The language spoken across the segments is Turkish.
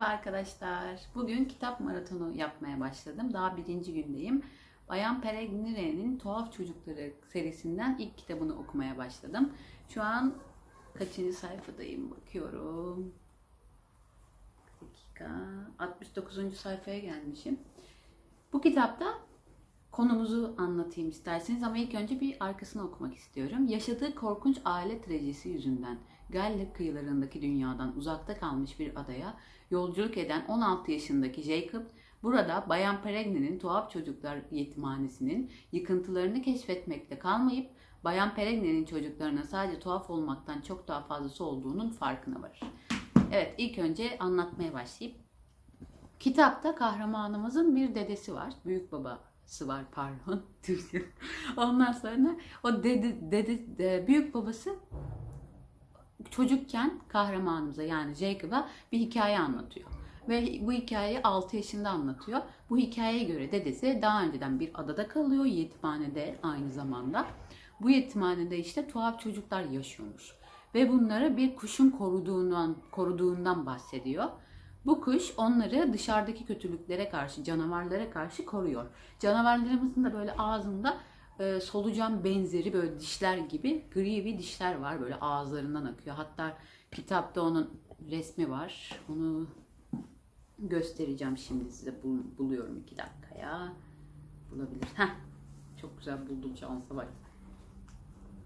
Arkadaşlar, bugün kitap maratonu yapmaya başladım. Daha birinci gündeyim. Bayan Peregrine'nin Tuhaf Çocukları serisinden ilk kitabını okumaya başladım. Şu an kaçıncı sayfadayım bakıyorum. Bir dakika. 69. sayfaya gelmişim. Bu kitapta konumuzu anlatayım isterseniz ama ilk önce bir arkasını okumak istiyorum. Yaşadığı korkunç aile trajedisi yüzünden Galler kıyılarındaki dünyadan uzakta kalmış bir adaya yolculuk eden 16 yaşındaki Jacob, burada Bayan Peregrine'nin tuhaf çocuklar yetimhanesinin yıkıntılarını keşfetmekte kalmayıp Bayan Peregrine'nin çocuklarına sadece tuhaf olmaktan çok daha fazlası olduğunun farkına varır. Evet ilk önce anlatmaya başlayıp Kitapta kahramanımızın bir dedesi var. Büyük babası var pardon. Ondan sonra o dede, dede, de- büyük babası çocukken kahramanımıza yani Jacob'a bir hikaye anlatıyor. Ve bu hikayeyi 6 yaşında anlatıyor. Bu hikayeye göre dedesi daha önceden bir adada kalıyor, yetimhanede aynı zamanda. Bu yetimhanede işte tuhaf çocuklar yaşıyormuş. Ve bunları bir kuşun koruduğundan, koruduğundan bahsediyor. Bu kuş onları dışarıdaki kötülüklere karşı, canavarlara karşı koruyor. Canavarlarımızın da böyle ağzında e, solucan benzeri böyle dişler gibi gri bir dişler var. Böyle ağızlarından akıyor. Hatta kitapta onun resmi var. Onu göstereceğim şimdi size. Bul- buluyorum iki dakikaya. Bulabilir. Heh. Çok güzel buldum şansa bak.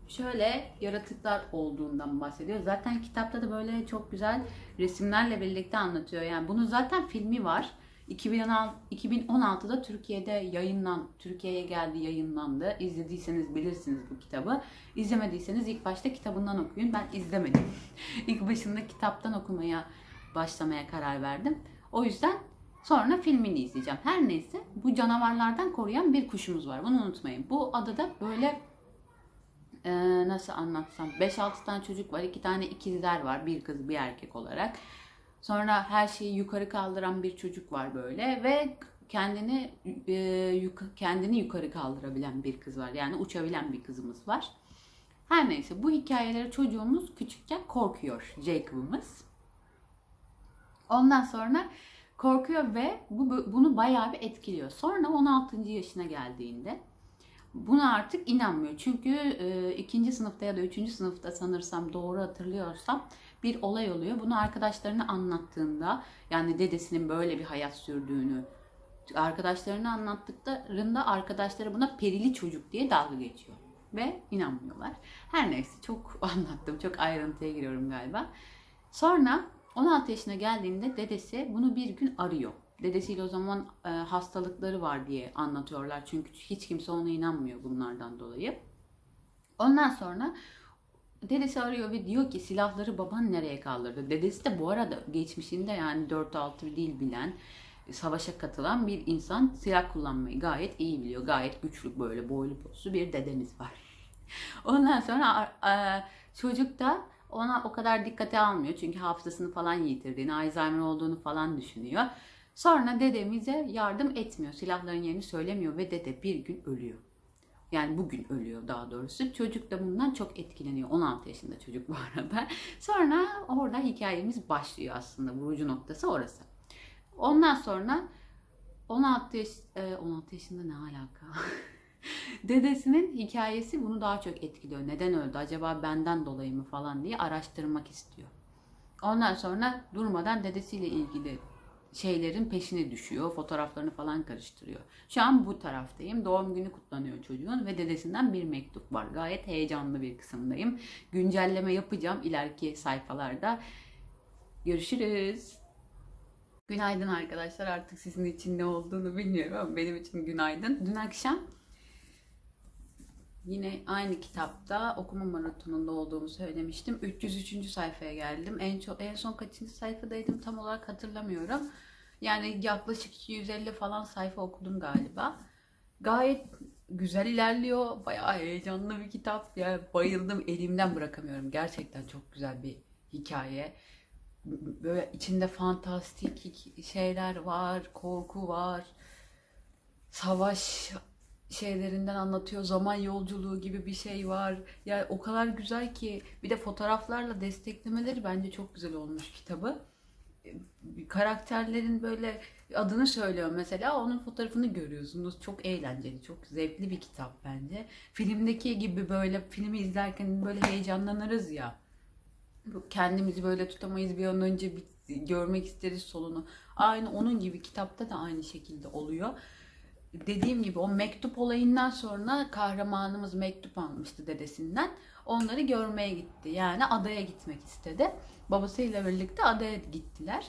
Şöyle yaratıklar olduğundan bahsediyor. Zaten kitapta da böyle çok güzel resimlerle birlikte anlatıyor. Yani bunun zaten filmi var. 2016, 2016'da Türkiye'de yayınlan, Türkiye'ye geldi, yayınlandı. İzlediyseniz bilirsiniz bu kitabı. İzlemediyseniz ilk başta kitabından okuyun. Ben izlemedim. ilk başında kitaptan okumaya başlamaya karar verdim. O yüzden sonra filmini izleyeceğim. Her neyse bu canavarlardan koruyan bir kuşumuz var. Bunu unutmayın. Bu adada böyle e, nasıl anlatsam 5-6 tane çocuk var. 2 tane ikizler var. Bir kız bir erkek olarak. Sonra her şeyi yukarı kaldıran bir çocuk var böyle ve kendini e, kendini yukarı kaldırabilen bir kız var. Yani uçabilen bir kızımız var. Her neyse bu hikayeleri çocuğumuz küçükken korkuyor Jacob'ımız. Ondan sonra korkuyor ve bu bunu bayağı bir etkiliyor. Sonra 16. yaşına geldiğinde buna artık inanmıyor. Çünkü e, ikinci sınıfta ya da üçüncü sınıfta sanırsam doğru hatırlıyorsam bir olay oluyor. Bunu arkadaşlarına anlattığında yani dedesinin böyle bir hayat sürdüğünü arkadaşlarına anlattıklarında arkadaşları buna perili çocuk diye dalga geçiyor. Ve inanmıyorlar. Her neyse çok anlattım. Çok ayrıntıya giriyorum galiba. Sonra 16 yaşına geldiğinde dedesi bunu bir gün arıyor. Dedesiyle o zaman e, hastalıkları var diye anlatıyorlar. Çünkü hiç kimse ona inanmıyor bunlardan dolayı. Ondan sonra dedesi arıyor ve diyor ki silahları baban nereye kaldırdı? Dedesi de bu arada geçmişinde yani 4-6 dil bilen, savaşa katılan bir insan silah kullanmayı gayet iyi biliyor. Gayet güçlü böyle boylu poslu bir dedemiz var. Ondan sonra e, çocuk da ona o kadar dikkate almıyor. Çünkü hafızasını falan yitirdiğini, Alzheimer olduğunu falan düşünüyor. Sonra dedemize yardım etmiyor. Silahların yerini söylemiyor ve dede bir gün ölüyor. Yani bugün ölüyor daha doğrusu. Çocuk da bundan çok etkileniyor. 16 yaşında çocuk bu arada. Sonra orada hikayemiz başlıyor aslında. Vurucu noktası orası. Ondan sonra 16 yaş, e, 16 yaşında ne alaka? Dedesinin hikayesi bunu daha çok etkiliyor. Neden öldü? Acaba benden dolayı mı falan diye araştırmak istiyor. Ondan sonra durmadan dedesiyle ilgili şeylerin peşine düşüyor. Fotoğraflarını falan karıştırıyor. Şu an bu taraftayım. Doğum günü kutlanıyor çocuğun ve dedesinden bir mektup var. Gayet heyecanlı bir kısımdayım. Güncelleme yapacağım ileriki sayfalarda. Görüşürüz. Günaydın arkadaşlar. Artık sizin için ne olduğunu bilmiyorum ama benim için günaydın. Dün akşam yine aynı kitapta okuma maratonunda olduğumu söylemiştim. 303. sayfaya geldim. En çok en son kaçıncı sayfadaydım tam olarak hatırlamıyorum. Yani yaklaşık 250 falan sayfa okudum galiba. Gayet güzel ilerliyor. Bayağı heyecanlı bir kitap. Ya bayıldım. Elimden bırakamıyorum. Gerçekten çok güzel bir hikaye. Böyle içinde fantastik şeyler var, korku var. Savaş şeylerinden anlatıyor. Zaman yolculuğu gibi bir şey var. Yani o kadar güzel ki bir de fotoğraflarla desteklemeleri bence çok güzel olmuş kitabı. E, karakterlerin böyle adını söylüyor mesela onun fotoğrafını görüyorsunuz. Çok eğlenceli, çok zevkli bir kitap bence. Filmdeki gibi böyle filmi izlerken böyle heyecanlanırız ya. Kendimizi böyle tutamayız bir an önce bir görmek isteriz sonunu. Aynı onun gibi kitapta da aynı şekilde oluyor. Dediğim gibi o mektup olayından sonra kahramanımız mektup almıştı dedesinden. Onları görmeye gitti. Yani adaya gitmek istedi. Babasıyla birlikte adaya gittiler.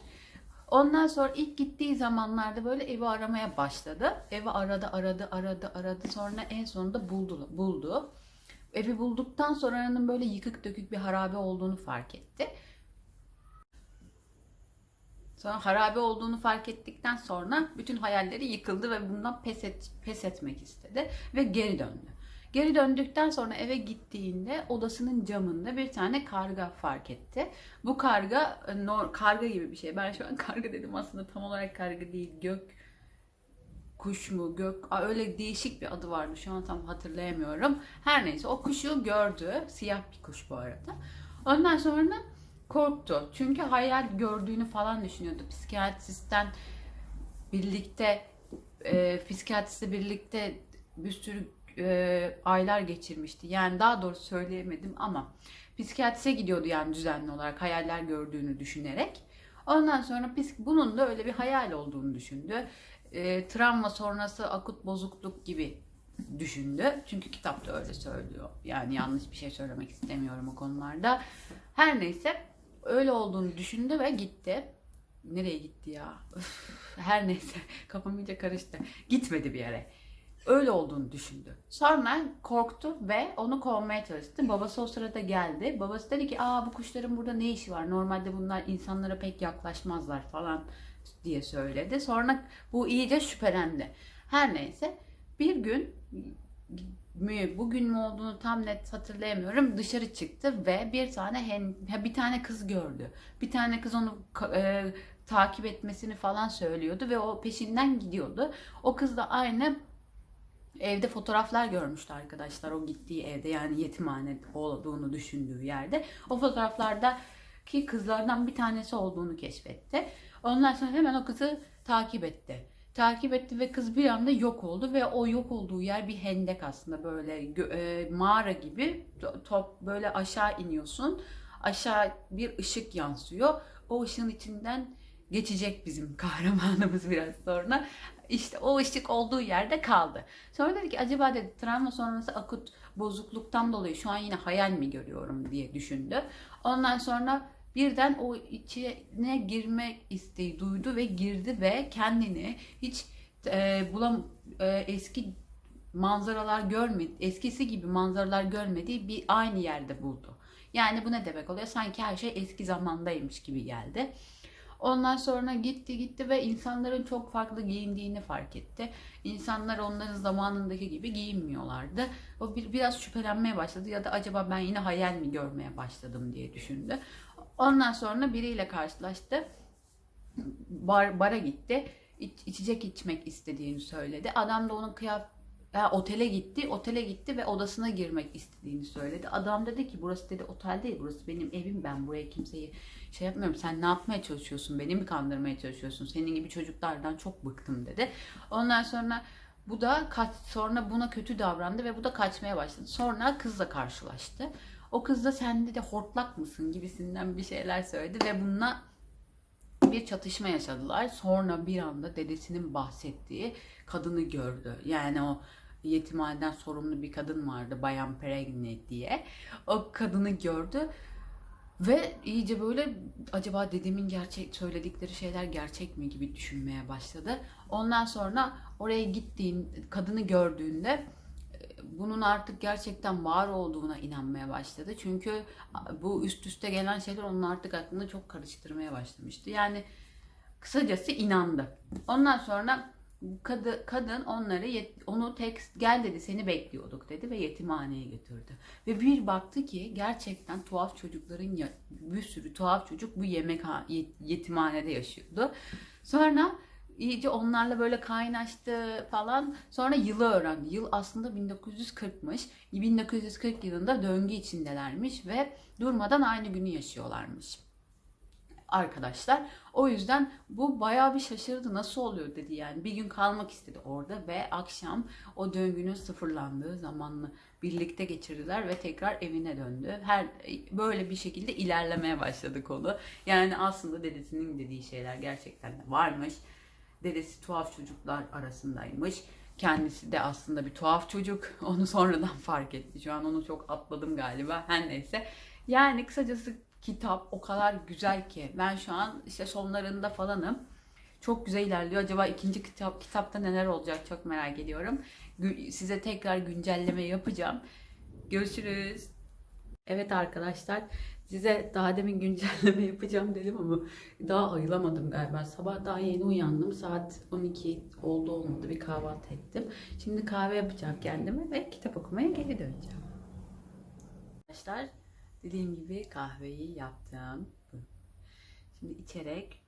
Ondan sonra ilk gittiği zamanlarda böyle evi aramaya başladı. Evi aradı, aradı, aradı, aradı. Sonra en sonunda buldu. buldu. Evi bulduktan sonra onun böyle yıkık dökük bir harabe olduğunu fark etti. Sonra harabe olduğunu fark ettikten sonra bütün hayalleri yıkıldı ve bundan pes, et, pes etmek istedi ve geri döndü. Geri döndükten sonra eve gittiğinde odasının camında bir tane karga fark etti. Bu karga e, karga gibi bir şey. Ben şu an karga dedim aslında tam olarak karga değil. Gök kuş mu gök Aa, öyle değişik bir adı vardı şu an tam hatırlayamıyorum. Her neyse o kuşu gördü. Siyah bir kuş bu arada. Ondan sonra korktu. Çünkü hayal gördüğünü falan düşünüyordu. Psikiyatristten birlikte e, psikiyatristle birlikte bir sürü e, aylar geçirmişti. Yani daha doğrusu söyleyemedim ama psikiyatriste gidiyordu yani düzenli olarak hayaller gördüğünü düşünerek. Ondan sonra psik bunun da öyle bir hayal olduğunu düşündü. E, travma sonrası akut bozukluk gibi düşündü. Çünkü kitapta öyle söylüyor. Yani yanlış bir şey söylemek istemiyorum o konularda. Her neyse öyle olduğunu düşündü ve gitti. Nereye gitti ya? Üf, her neyse kafam iyice karıştı. Gitmedi bir yere. Öyle olduğunu düşündü. Sonra korktu ve onu kovmaya çalıştı. Babası o sırada geldi. Babası dedi ki aa bu kuşların burada ne işi var? Normalde bunlar insanlara pek yaklaşmazlar falan diye söyledi. Sonra bu iyice şüphelendi. Her neyse bir gün mü bugün mü olduğunu tam net hatırlayamıyorum. Dışarı çıktı ve bir tane hen, bir tane kız gördü. Bir tane kız onu e, takip etmesini falan söylüyordu ve o peşinden gidiyordu. O kız da aynı evde fotoğraflar görmüştü arkadaşlar o gittiği evde yani yetimhane olduğunu düşündüğü yerde. O fotoğraflarda ki kızlardan bir tanesi olduğunu keşfetti. Ondan sonra hemen o kızı takip etti. Takip etti ve kız bir anda yok oldu ve o yok olduğu yer bir hendek aslında böyle e, mağara gibi To- top böyle aşağı iniyorsun. Aşağı bir ışık yansıyor. O ışığın içinden geçecek bizim kahramanımız biraz sonra. İşte o ışık olduğu yerde kaldı. Sonra dedi ki acaba dedi travma sonrası akut bozukluktan dolayı şu an yine hayal mi görüyorum diye düşündü. Ondan sonra birden o içine girme isteği duydu ve girdi ve kendini hiç e, bulam e, eski manzaralar görmedi, eskisi gibi manzaralar görmediği bir aynı yerde buldu. Yani bu ne demek oluyor? Sanki her şey eski zamandaymış gibi geldi. Ondan sonra gitti gitti ve insanların çok farklı giyindiğini fark etti. İnsanlar onların zamanındaki gibi giyinmiyorlardı. O bir, biraz şüphelenmeye başladı ya da acaba ben yine hayal mi görmeye başladım diye düşündü. Ondan sonra biriyle karşılaştı. Bar, bara gitti. İç, içecek içmek istediğini söyledi. Adam da onun kıyaf ya, otele gitti. Otele gitti ve odasına girmek istediğini söyledi. Adam dedi ki burası dedi otel değil. Burası benim evim. Ben buraya kimseyi şey yapmıyorum. Sen ne yapmaya çalışıyorsun? Beni mi kandırmaya çalışıyorsun? Senin gibi çocuklardan çok bıktım dedi. Ondan sonra bu da kaç sonra buna kötü davrandı ve bu da kaçmaya başladı. Sonra kızla karşılaştı. O kız da sen de hortlak mısın gibisinden bir şeyler söyledi ve bununla bir çatışma yaşadılar. Sonra bir anda dedesinin bahsettiği kadını gördü. Yani o yetimhaneden sorumlu bir kadın vardı Bayan Peregne diye. O kadını gördü ve iyice böyle acaba dedemin gerçek söyledikleri şeyler gerçek mi gibi düşünmeye başladı. Ondan sonra oraya gittiğin kadını gördüğünde e, bunun artık gerçekten var olduğuna inanmaya başladı. Çünkü bu üst üste gelen şeyler onun artık aklını çok karıştırmaya başlamıştı. Yani kısacası inandı. Ondan sonra kadı, kadın onları yet- onu tek gel dedi seni bekliyorduk dedi ve yetimhaneye götürdü. Ve bir baktı ki gerçekten tuhaf çocukların ya, bir sürü tuhaf çocuk bu yemek yetimhanede yaşıyordu. Sonra iyice onlarla böyle kaynaştı falan. Sonra yılı öğrendi. Yıl aslında 1940'mış. 1940 yılında döngü içindelermiş ve durmadan aynı günü yaşıyorlarmış. Arkadaşlar. O yüzden bu bayağı bir şaşırdı. Nasıl oluyor dedi yani. Bir gün kalmak istedi orada ve akşam o döngünün sıfırlandığı zamanını birlikte geçirdiler ve tekrar evine döndü. Her böyle bir şekilde ilerlemeye başladı konu. Yani aslında dedesinin dediği şeyler gerçekten de varmış. Dedesi tuhaf çocuklar arasındaymış. Kendisi de aslında bir tuhaf çocuk. Onu sonradan fark etti. Şu an onu çok atladım galiba. Her neyse. Yani kısacası kitap o kadar güzel ki. Ben şu an işte sonlarında falanım. Çok güzel ilerliyor. Acaba ikinci kitap kitapta neler olacak çok merak ediyorum. Size tekrar güncelleme yapacağım. Görüşürüz. Evet arkadaşlar size daha demin güncelleme yapacağım dedim ama daha ayılamadım galiba. Sabah daha yeni uyandım. Saat 12 oldu olmadı bir kahvaltı ettim. Şimdi kahve yapacağım kendime ve kitap okumaya geri döneceğim. Arkadaşlar dediğim gibi kahveyi yaptım. Şimdi içerek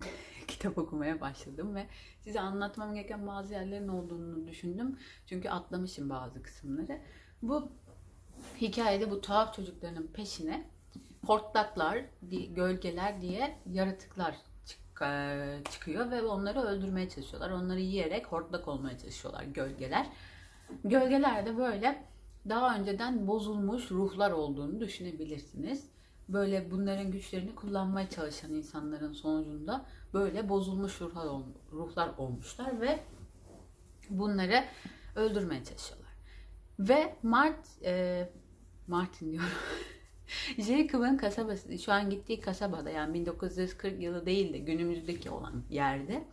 kitap okumaya başladım ve size anlatmam gereken bazı yerlerin olduğunu düşündüm. Çünkü atlamışım bazı kısımları. Bu hikayede bu tuhaf çocukların peşine hortlaklar, gölgeler diye yaratıklar eee, çıkıyor ve onları öldürmeye çalışıyorlar. Onları yiyerek hortlak olmaya çalışıyorlar gölgeler. Gölgeler de böyle daha önceden bozulmuş ruhlar olduğunu düşünebilirsiniz. Böyle bunların güçlerini kullanmaya çalışan insanların sonucunda böyle bozulmuş ruhlar, ruhlar olmuşlar ve bunları öldürmeye çalışıyorlar. Ve Mart, e, Martin diyorum. Jacob'ın kasabası, şu an gittiği kasabada yani 1940 yılı değil de günümüzdeki olan yerde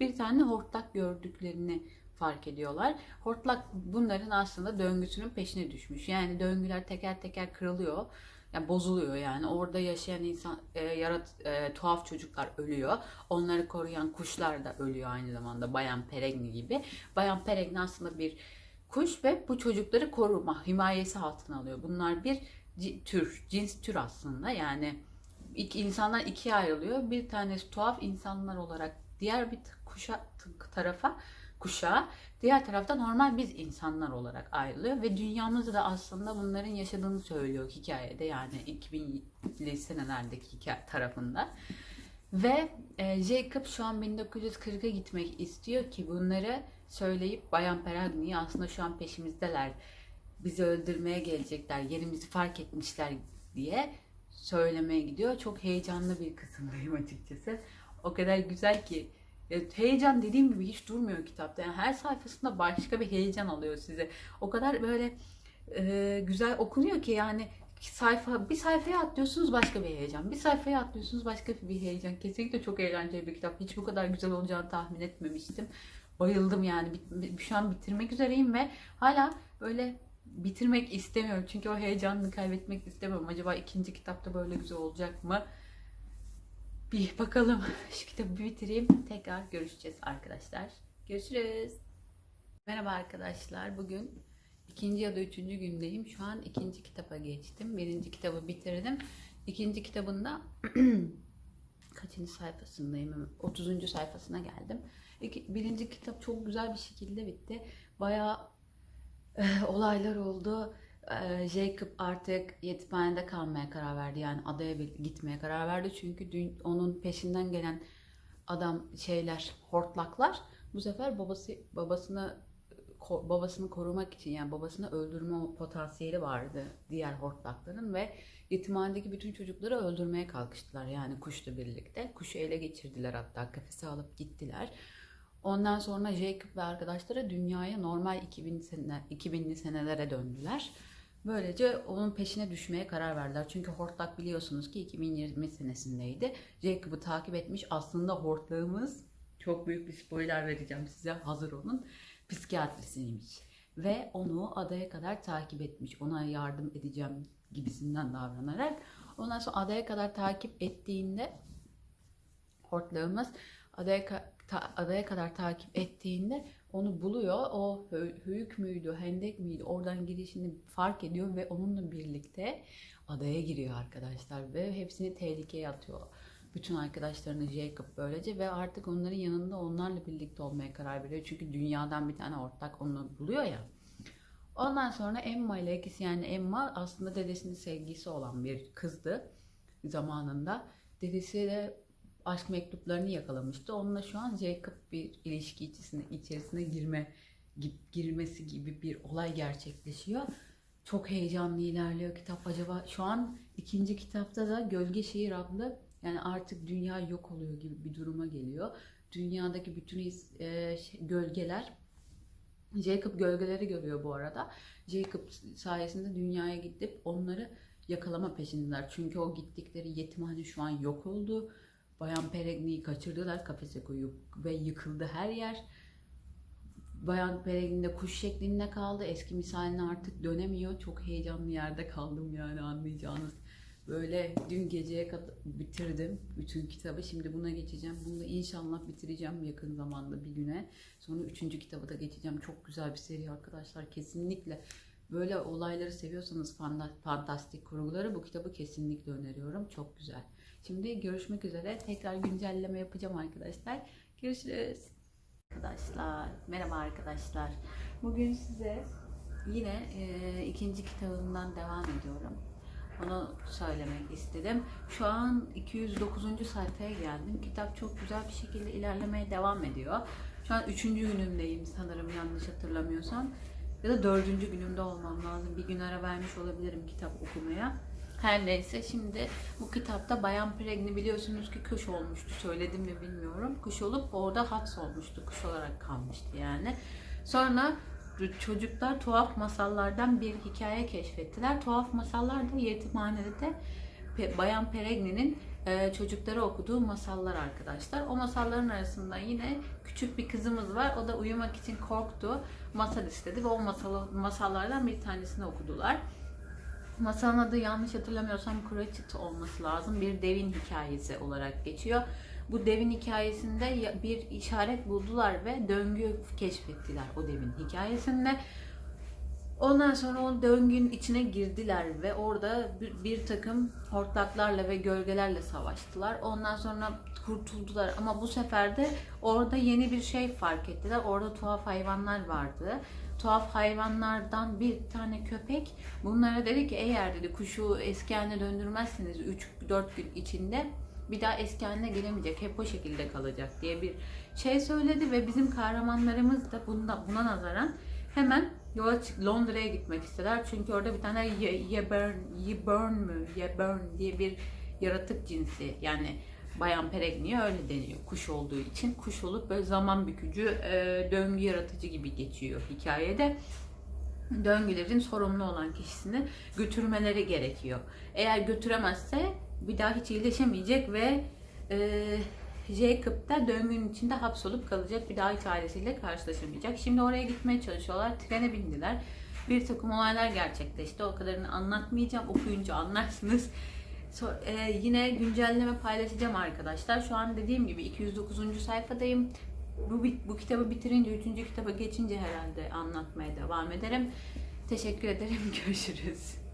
bir tane hortlak gördüklerini fark ediyorlar. Hortlak bunların aslında döngüsünün peşine düşmüş. Yani döngüler teker teker kırılıyor. Yani bozuluyor yani. Orada yaşayan insan, e, yarat, e, tuhaf çocuklar ölüyor. Onları koruyan kuşlar da ölüyor aynı zamanda. Bayan Peregni gibi. Bayan Peregni aslında bir kuş ve bu çocukları koruma, himayesi altına alıyor. Bunlar bir tür, cins tür aslında. Yani iki, insanlar ikiye ayrılıyor. Bir tanesi tuhaf insanlar olarak diğer bir kuşa tarafa kuşağa, diğer tarafta normal biz insanlar olarak ayrılıyor ve dünyamızda da aslında bunların yaşadığını söylüyor hikayede yani 2000'li senelerdeki hikaye tarafında. Ve e, Jacob şu an 1940'a gitmek istiyor ki bunları söyleyip Bayan Peragni'yi aslında şu an peşimizdeler. Bizi öldürmeye gelecekler, yerimizi fark etmişler diye söylemeye gidiyor. Çok heyecanlı bir kısımdayım açıkçası. O kadar güzel ki heyecan dediğim gibi hiç durmuyor kitapta. Yani her sayfasında başka bir heyecan alıyor size. O kadar böyle e, güzel okunuyor ki yani sayfa bir sayfaya atlıyorsunuz başka bir heyecan. Bir sayfaya atlıyorsunuz başka bir heyecan. Kesinlikle çok eğlenceli bir kitap. Hiç bu kadar güzel olacağını tahmin etmemiştim. Bayıldım yani. Şu an bitirmek üzereyim ve hala böyle bitirmek istemiyorum. Çünkü o heyecanını kaybetmek istemiyorum. Acaba ikinci kitapta böyle güzel olacak mı? Bir bakalım. Şu kitabı bitireyim. Tekrar görüşeceğiz arkadaşlar. Görüşürüz. Merhaba arkadaşlar. Bugün ikinci ya da üçüncü gündeyim. Şu an ikinci kitaba geçtim. Birinci kitabı bitirdim. İkinci kitabında kaçıncı sayfasındayım? Hemen 30. sayfasına geldim. İki, birinci kitap çok güzel bir şekilde bitti. Bayağı eh, olaylar oldu. Eh, Jacob artık yetimhanede kalmaya karar verdi. Yani adaya gitmeye karar verdi. Çünkü dün onun peşinden gelen adam şeyler, hortlaklar bu sefer babası babasını babasını korumak için yani babasını öldürme potansiyeli vardı diğer hortlakların ve yetimhanedeki bütün çocukları öldürmeye kalkıştılar yani kuşla birlikte. Kuşu ele geçirdiler hatta kafese alıp gittiler. Ondan sonra Jacob ve arkadaşları dünyaya normal 2000 sene, 2000'li senelere döndüler. Böylece onun peşine düşmeye karar verdiler. Çünkü Hortlak biliyorsunuz ki 2020 senesindeydi. Jacob'ı takip etmiş. Aslında Hortlağımız çok büyük bir spoiler vereceğim size. Hazır olun. Psikiyatrisiymiş. Ve onu adaya kadar takip etmiş. Ona yardım edeceğim gibisinden davranarak. Ondan sonra adaya kadar takip ettiğinde hortlağımız adaya, adaya kadar takip ettiğinde onu buluyor. O hö- höyük müydü, hendek miydi oradan gidişini fark ediyor ve onunla birlikte adaya giriyor arkadaşlar ve hepsini tehlikeye atıyor. Bütün arkadaşlarını Jacob böylece ve artık onların yanında onlarla birlikte olmaya karar veriyor. Çünkü dünyadan bir tane ortak onu buluyor ya. Ondan sonra Emma ile ikisi yani Emma aslında dedesinin sevgisi olan bir kızdı. zamanında. Dedesi de aşk mektuplarını yakalamıştı. Onunla şu an Jacob bir ilişki içerisine, içerisine girme gi- girmesi gibi bir olay gerçekleşiyor. Çok heyecanlı ilerliyor kitap. Acaba şu an ikinci kitapta da Gölge Şehir adlı yani artık dünya yok oluyor gibi bir duruma geliyor. Dünyadaki bütün is- e, şey- gölgeler Jacob gölgeleri görüyor bu arada. Jacob sayesinde dünyaya gidip onları yakalama peşindeler. Çünkü o gittikleri yetimhane şu an yok oldu. Bayan Peregni'yi kaçırdılar kafese koyup ve yıkıldı her yer. Bayan Peregrin de kuş şeklinde kaldı. Eski misaline artık dönemiyor. Çok heyecanlı yerde kaldım yani anlayacağınız. Böyle dün geceye kadar bitirdim bütün kitabı. Şimdi buna geçeceğim. Bunu da inşallah bitireceğim yakın zamanda bir güne. Sonra üçüncü kitaba da geçeceğim. Çok güzel bir seri arkadaşlar. Kesinlikle böyle olayları seviyorsanız fanta- fantastik kurguları bu kitabı kesinlikle öneriyorum. Çok güzel. Şimdi görüşmek üzere. Tekrar güncelleme yapacağım arkadaşlar. Görüşürüz. Arkadaşlar, merhaba arkadaşlar. Bugün size yine e, ikinci kitabımdan devam ediyorum. Onu söylemek istedim. Şu an 209. sayfaya geldim. Kitap çok güzel bir şekilde ilerlemeye devam ediyor. Şu an 3. günümdeyim sanırım yanlış hatırlamıyorsam. Ya da 4. günümde olmam lazım. Bir gün ara vermiş olabilirim kitap okumaya. Her neyse şimdi bu kitapta Bayan Pregni biliyorsunuz ki kuş olmuştu. Söyledim mi bilmiyorum. Kuş olup orada hapsolmuştu. Kuş olarak kalmıştı yani. Sonra çocuklar tuhaf masallardan bir hikaye keşfettiler. Tuhaf masallar da yetimhanede de Bayan Peregni'nin e, çocuklara okuduğu masallar arkadaşlar. O masalların arasında yine küçük bir kızımız var. O da uyumak için korktu. Masal istedi ve o masal, masallardan bir tanesini okudular. Masalın adı yanlış hatırlamıyorsam Cratchit olması lazım. Bir devin hikayesi olarak geçiyor. Bu devin hikayesinde bir işaret buldular ve döngü keşfettiler o devin hikayesinde. Ondan sonra o döngünün içine girdiler ve orada bir, bir takım hortlaklarla ve gölgelerle savaştılar. Ondan sonra kurtuldular ama bu sefer de orada yeni bir şey fark ettiler. Orada tuhaf hayvanlar vardı. Tuhaf hayvanlardan bir tane köpek bunlara dedi ki eğer dedi kuşu eski haline döndürmezseniz 3-4 gün içinde bir daha eski haline gelemeyecek. Hep o şekilde kalacak diye bir şey söyledi ve bizim kahramanlarımız da bunda, buna nazaran hemen yola çık Londra'ya gitmek istediler. Çünkü orada bir tane Ye- Yebern, Yebern mü? Yebern diye bir yaratık cinsi yani Bayan Peregni'ye öyle deniyor. Kuş olduğu için. Kuş olup böyle zaman bükücü, e, döngü yaratıcı gibi geçiyor hikayede. Döngülerin sorumlu olan kişisini götürmeleri gerekiyor. Eğer götüremezse bir daha hiç iyileşemeyecek ve e, Jacob da döngünün içinde hapsolup kalacak. Bir daha hiç ailesiyle karşılaşamayacak. Şimdi oraya gitmeye çalışıyorlar. Trene bindiler. Bir takım olaylar gerçekleşti. O kadarını anlatmayacağım. Okuyunca anlarsınız. So- e, yine güncelleme paylaşacağım arkadaşlar. Şu an dediğim gibi 209. sayfadayım. Bu, bu kitabı bitirince, üçüncü kitaba geçince herhalde anlatmaya devam ederim. Teşekkür ederim. Görüşürüz.